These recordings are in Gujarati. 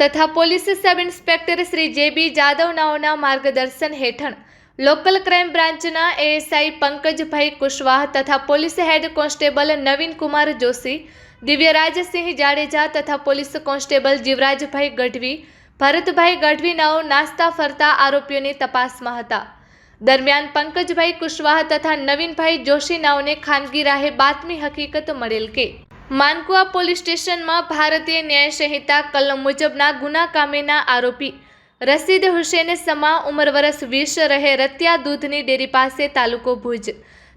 તથા પોલીસ સબ ઇન્સ્પેક્ટર શ્રી જે બી જાદવનાઓના માર્ગદર્શન હેઠળ લોકલ ક્રાઇમ બ્રાન્ચના એએસઆઈ પંકજભાઈ કુશવાહ તથા police head constable Navin Kumar Joshi, Divyarajsinh Jadeja તથા પોલીસ કોન્સ્ટેબલ જીવરાજભાઈ ગઢવી, ભરતભાઈ ગઢવીનાઓ નાસ્તા ફરતા આરોપીઓની તપાસમાં હતા. દરમિયાન પંકજભાઈ કુશવાહ તથા નવીનભાઈ જોશીનાઓને ખાનગી રાહે બાતમી હકીકત મળેલ કે માનકુઆ પોલીસ સ્ટેશનમાં ભારતીય ન્યાય સંહિતા કલમ મુજબના ગુના કામેના આરોપી રસીદ હુસેને સમા ઉંમર વરસ વીસ રહે રત્યા દૂધની ડેરી પાસે તાલુકો ભુજ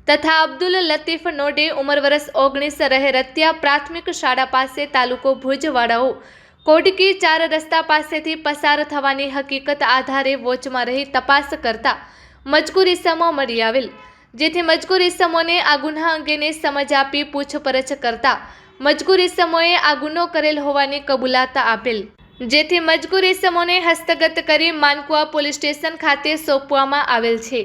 તથા અબ્દુલ લતીફ નોડે ઉંમર વરસ ઓગણીસ રહે રત્યા પ્રાથમિક શાળા પાસે તાલુકો ભુજવાળાઓ કોડકી ચાર રસ્તા પાસેથી પસાર થવાની હકીકત આધારે વોચમાં રહી તપાસ કરતા મજકૂર ઇસમો મળી આવેલ. જેથી મજકૂર ઇસમોને આ ગુન્હા અંગેની સમજ આપી પૂછપરછ કરતા મજકૂર ઇસમોએ આ ગુનો કરેલ હોવાની કબૂલાત આપેલ. જેથી મજકૂર ઇસમોને હસ્તગત કરી માનકુવા પોલીસ સ્ટેશન ખાતે સોંપવામાં આવેલ છે.